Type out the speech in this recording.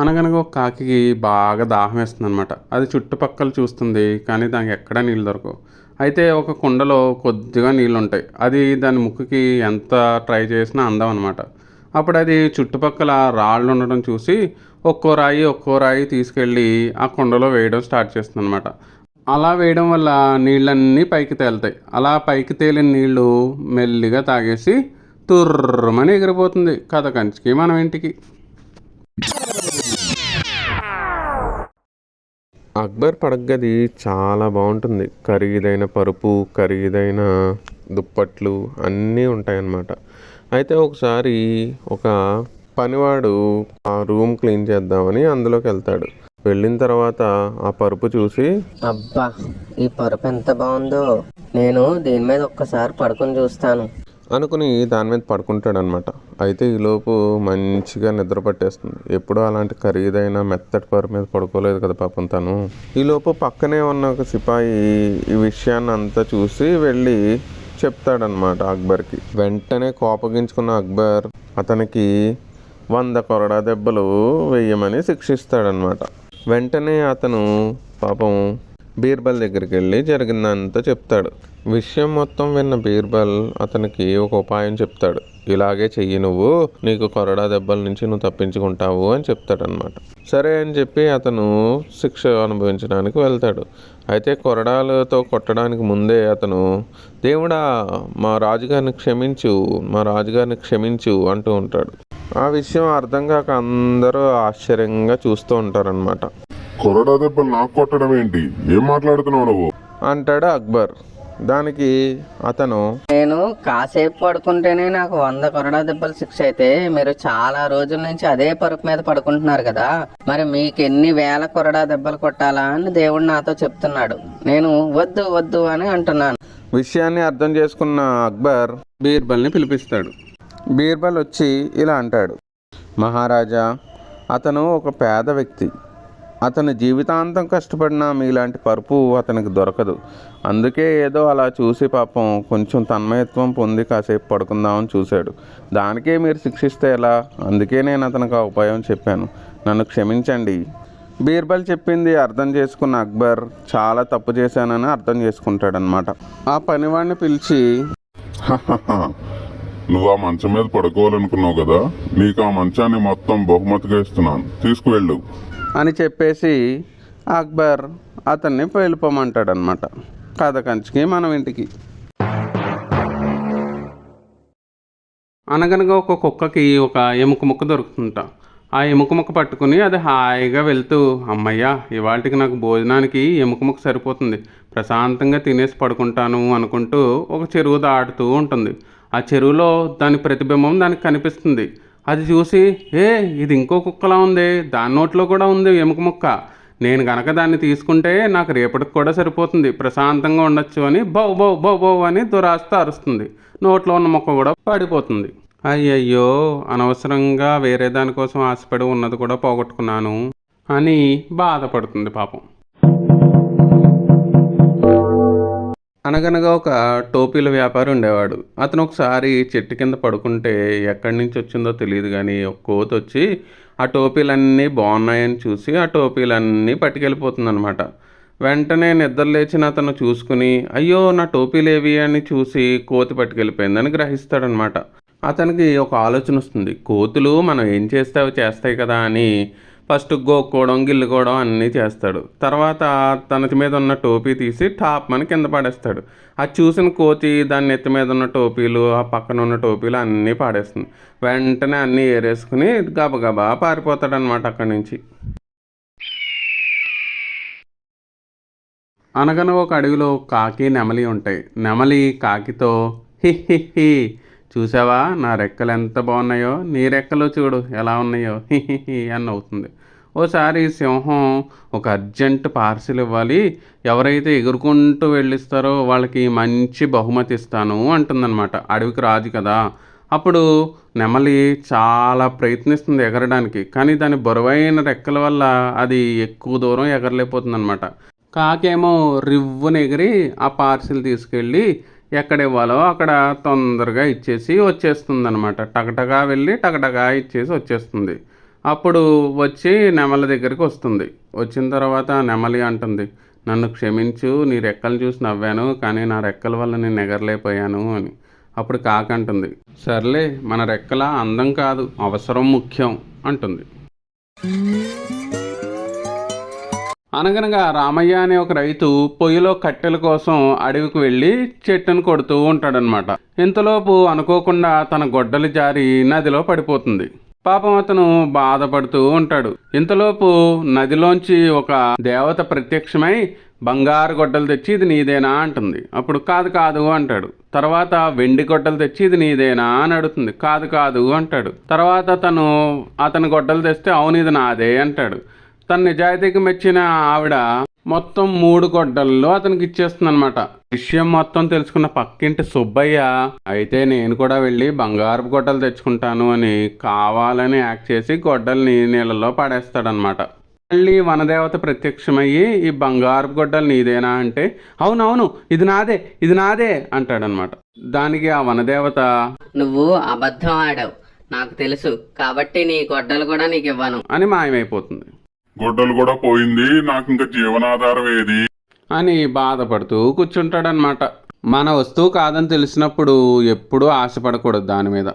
అనగనగా ఒక కాకి బాగా దాహం వేస్తుంది అనమాట అది చుట్టుపక్కల చూస్తుంది కానీ దానికి ఎక్కడా నీళ్ళు దొరకవు. అయితే ఒక కుండలో కొద్దిగా నీళ్ళు ఉంటాయి అది దాని ముక్కుకి ఎంత ట్రై చేసినా అందం అనమాట అప్పుడు అది చుట్టుపక్కల రాళ్ళు ఉండడం చూసి ఒక్కో రాయి ఒక్కో రాయి తీసుకెళ్ళి ఆ కుండలో వేయడం స్టార్ట్ చేస్తుంది అనమాట అలా వేయడం వల్ల నీళ్ళన్నీ పైకి తేలుతాయి. అలా పైకి తేలిన నీళ్ళు మెల్లిగా తాగేసి తుర్రమని ఎగిరిపోతుంది. కథ కంచికి మనం ఇంటికి. అక్బర్ పడగది చాలా బాగుంటుంది. ఖరీదైన పరుపు ఖరీదైన దుప్పట్లు అన్నీ ఉంటాయన్నమాట. అయితే ఒకసారి ఒక పనివాడు ఆ రూమ్ క్లీన్ చేద్దామని అందులోకి వెళ్తాడు. వెళ్ళిన తర్వాత ఆ పరుపు చూసి అబ్బా ఈ పరుపు ఎంత బాగుందో. నేను దీని మీద ఒక్కసారి పడుకొని చూస్తాను. అనుకుని దాని మీద పడుకుంటాడు అనమాట అయితే ఈలోపు మంచిగా నిద్ర పట్టేస్తుంది. ఎప్పుడూ అలాంటి ఖరీదైన మెత్తటి పరు మీద పడుకోలేదు కదా పాపం తను. ఈలోపు పక్కనే ఉన్న ఒక సిపాయి ఈ విషయాన్ని అంతా చూసి వెళ్ళి చెప్తాడనమాట అక్బర్కి. వెంటనే కోపగించుకున్న అక్బర్ అతనికి వంద కొరడా దెబ్బలు వేయమని శిక్షిస్తాడనమాట. వెంటనే అతను పాపం బీర్బల్ దగ్గరికి వెళ్ళి జరిగిందంతా చెప్తాడు. విషయం మొత్తం విన్న బీర్బల్ అతనికి ఒక ఉపాయం చెప్తాడు. ఇలాగే చెయ్యి నువ్వు నీకు కొరడా దెబ్బల నుంచి నువ్వు తప్పించుకుంటావు అని చెప్తాడనమాట సరే అని చెప్పి అతను శిక్ష అనుభవించడానికి వెళ్తాడు. అయితే కొరడాలతో కొట్టడానికి ముందే అతను దేవుడా మా రాజుగారిని క్షమించు మా రాజుగారిని క్షమించు అంటూ ఉంటాడు. ఆ విషయం అర్థం కాక అందరూ ఆశ్చర్యంగా చూస్తూ ఉంటారనమాట కొరడా దెబ్బలు నాకు కొట్టడం ఏంటి? ఏం మాట్లాడుతున్నావు నువ్వు? అంటాడు అక్బర్. దానికి అతను నేను కాసేపు పడుకుంటేనే నాకు వంద కొరడా దెబ్బలు శిక్ష అయితే మీరు చాలా రోజుల నుంచి అదే పరుపు మీద పడుకుంటున్నారు కదా. మరి మీకు ఎన్ని వేల కొరడా దెబ్బలు కొట్టాలా అని దేవుడు నాతో చెప్తున్నాడు. నేను వద్దు వద్దు అని అంటున్నాను. విషయాన్ని అర్థం చేసుకున్న అక్బర్ బీర్బల్ని పిలిపిస్తాడు. బీర్బల్ వచ్చి ఇలా అంటాడు. మహారాజా అతను ఒక పేద వ్యక్తి. అతను జీవితాంతం కష్టపడినా మీలాంటి పరుపు అతనికి దొరకదు. అందుకే ఏదో అలా చూసి పాపం కొంచెం తన్మయత్వం పొంది కాసేపు పడుకుందామని చూశాడు. దానికే మీరు శిక్షిస్తే ఎలా? అందుకే నేను అతనికి ఆ ఉపాయం చెప్పాను. నన్ను క్షమించండి. బీర్బల్ చెప్పింది అర్థం చేసుకున్న అక్బర్ చాలా తప్పు చేశానని అర్థం చేసుకుంటాడనమాట ఆ పనివాడిని పిలిచి నువ్వు ఆ మంచం మీద పడుకోవాలనుకున్నావు కదా? నీకు ఆ మంచాన్ని మొత్తం బహుమతిగా ఇస్తున్నాను. తీసుకువెళ్ళు. అని చెప్పేసి అక్బర్ అతన్ని వెళ్ళిపోమంటాడనమాట కథ కంచికి మనం ఇంటికి. అనగనగా ఒక కుక్కకి ఒక ఎముక ముక్క దొరుకుతుంట ఆ ఎముక ముక్క పట్టుకుని అది హాయిగా వెళ్తూ అమ్మయ్యా ఇవాళకి నాకు భోజనానికి ఎముక ముక్క సరిపోతుంది. ప్రశాంతంగా తినేసి పడుకుంటాను అనుకుంటూ ఒక చెరువు దాటుతూ ఉంటుంది. ఆ చెరువులో దాని ప్రతిబింబం దానికి కనిపిస్తుంది. అది చూసి ఏ ఇది ఇంకో కుక్కలా ఉంది. దాని నోట్లో కూడా ఉంది ఎముక ముక్క. నేను గనక దాన్ని తీసుకుంటే నాకు రేపటికి కూడా సరిపోతుంది. ప్రశాంతంగా ఉండొచ్చు అని బౌ బౌ బౌ బౌ అని దురాస్త అరుస్తుంది. నోట్లో ఉన్న మొక్క కూడా పడిపోతుంది. అయ్యయ్యో అనవసరంగా వేరే దానికోసం ఆశపడి ఉన్నది కూడా పోగొట్టుకున్నాను. అని బాధపడుతుంది పాపం. అనగనగా ఒక టోపీల వ్యాపారి ఉండేవాడు. అతను ఒకసారి చెట్టు కింద పడుకుంటే ఎక్కడి నుంచి వచ్చిందో తెలియదు కానీ ఒక కోతి వచ్చి ఆ టోపీలన్నీ బాగున్నాయని చూసి ఆ టోపీలన్నీ పట్టుకెళ్ళిపోతుందనమాట వెంటనే నిద్ర లేచిన అతను చూసుకుని అయ్యో నా టోపీలేవి? అని చూసి కోతి పట్టుకెళ్ళిపోయిందని గ్రహిస్తాడనమాట అతనికి ఒక ఆలోచన వస్తుంది. కోతులు మనం ఏం చేస్తే అవి చేస్తాయి కదా అని ఫస్ట్ గోక్కోవడం గిల్లుకోవడం అన్నీ చేస్తాడు. తర్వాత తన మీద ఉన్న టోపీ తీసి టాప్ అని కింద పడేస్తాడు. అది చూసిన కోతి దాని నెత్తి మీద ఉన్న టోపీలు ఆ పక్కన ఉన్న టోపీలు అన్నీ పాడేస్తుంది. వెంటనే అన్నీ ఏరేసుకుని గబగబా పారిపోతాడనమాట అక్కడి నుంచి. అనగన ఒక అడవిలో కాకి నెమలి ఉంటాయి. నెమలి కాకితో హి హి హి చూసావా? నా రెక్కలు ఎంత బాగున్నాయో? నీ రెక్కలు చూడు ఎలా ఉన్నాయో. అని అవుతుంది ఓసారి సింహం ఒక అర్జెంట్ పార్సిల్ ఇవ్వాలి. ఎవరైతే ఎగురుకుంటూ వెళ్ళిస్తారో వాళ్ళకి మంచి బహుమతి ఇస్తాను అంటుందన్నమాట. అడవికి రాజు కదా. అప్పుడు నెమలి చాలా ప్రయత్నిస్తుంది ఎగరడానికి. కానీ దాని బరువైన రెక్కల వల్ల అది ఎక్కువ దూరం ఎగరలేకపోతుందన్నమాట. కాకేమో రివ్వున ఎగిరి ఆ పార్సిల్ తీసుకెళ్ళి ఎక్కడ ఇవ్వాలో అక్కడ తొందరగా ఇచ్చేసి వచ్చేస్తుంది అనమాట టకటగా వెళ్ళి టకటగా ఇచ్చేసి వచ్చేస్తుంది. అప్పుడు వచ్చి నెమలి దగ్గరికి వస్తుంది. వచ్చిన తర్వాత నెమలి అంటుంది నన్ను క్షమించు నీ రెక్కలు చూసి నవ్వాను కానీ నా రెక్కల వల్ల నేను ఎగరలేకపోయాను అని. అప్పుడు కాక అంటుంది సర్లే మన రెక్కల అందం కాదు అవసరం ముఖ్యం అంటుంది. అనగనగా రామయ్య అనే ఒక రైతు పొయ్యిలో కట్టెల కోసం అడవికి వెళ్ళి చెట్టును కొడుతూ ఉంటాడనమాట ఇంతలోపు అనుకోకుండా తన గొడ్డలు జారి నదిలో పడిపోతుంది. పాపం అతను బాధపడుతూ ఉంటాడు. ఇంతలోపు నదిలోంచి ఒక దేవత ప్రత్యక్షమై బంగారు గొడ్డలు తెచ్చి ఇది నీదేనా? అంటుంది. అప్పుడు కాదు కాదు అంటాడు. తర్వాత వెండి గొడ్డలు తెచ్చి ఇది నీదేనా? అని అడుగుతుంది. కాదు కాదు అంటాడు. తర్వాత తను అతని గొడ్డలు తెస్తే అవును ఇది నాదే అంటాడు. తన నిజాయితీకి మెచ్చిన ఆవిడ మొత్తం మూడు గొడ్డల్లో అతనికి ఇచ్చేస్తుంది అనమాట విషయం మొత్తం తెలుసుకున్న పక్కింటి సుబ్బయ్య అయితే నేను కూడా వెళ్ళి బంగారపు గొడ్డలు తెచ్చుకుంటాను అని కావాలని యాక్ట్ చేసి గొడ్డల్ని నీళ్ళలో పడేస్తాడనమాట మళ్ళీ వనదేవత ప్రత్యక్షమయ్యి ఈ బంగారపు గొడ్డలు నీదేనా? అంటే అవునవును ఇది నాదే ఇది నాదే అంటాడనమాట దానికి ఆ వనదేవత నువ్వు అబద్ధం ఆడావు నాకు తెలుసు కాబట్టి నీ గొడ్డలు కూడా నీకు ఇవ్వను అని మాయమైపోతుంది. గొడ్డలు కూడా పోయింది నాకు ఇంకా జీవనాధారం ఏది? అని బాధపడుతూ కూర్చుంటాడనమాట మన వస్తువు కాదని తెలిసినప్పుడు ఎప్పుడూ ఆశపడకూడదు దాని మీద.